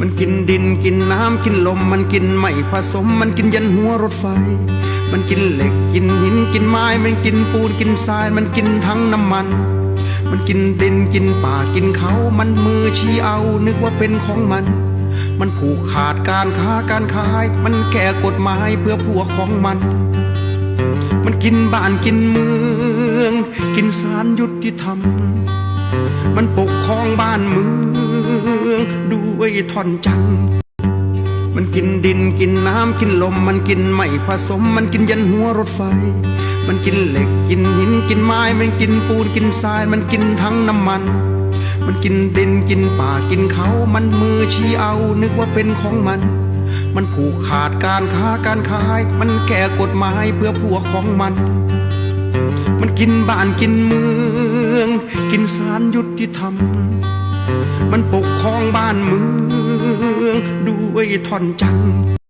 มันกินดินกินน้ำกินลม มันกินไม่ผสม มันกินยันหัวรถไฟ มันกินเหล็กกินหินกินไม้ มันกินปูนกินทราย มันกินทั้งน้ำมัน มันกินดินกินป่ากินเขา มันมือชี้เอา นึกว่าเป็นของมัน มันผูกขาดการค้าการขาย มันแก่กฎหมายเพื่อพวกของมัน มันกินบ้านกินเมือง กินสารยุติธรรม มันปกครองบ้านเมือง วยท่อนจันมันกินดินกินน้ำกินลม มันกินไม่ผสม มันกินยันหัวรถไฟ มันกินเหล็กกินหินกินไม้ มันกินปูนกินทราย มันกินทั้งน้ำมัน มันกินดินกินป่ากินเขา มันมือชี้เอา นึกว่าเป็นของมัน มันผูกขาดการค้าการขาย มันแก่กฎหมายเพื่อพวกของมัน มันกินบ้านกินเมือง กินสารยุติธรรม มันปกครองบ้านเมืองด้วยท่อนจันทร์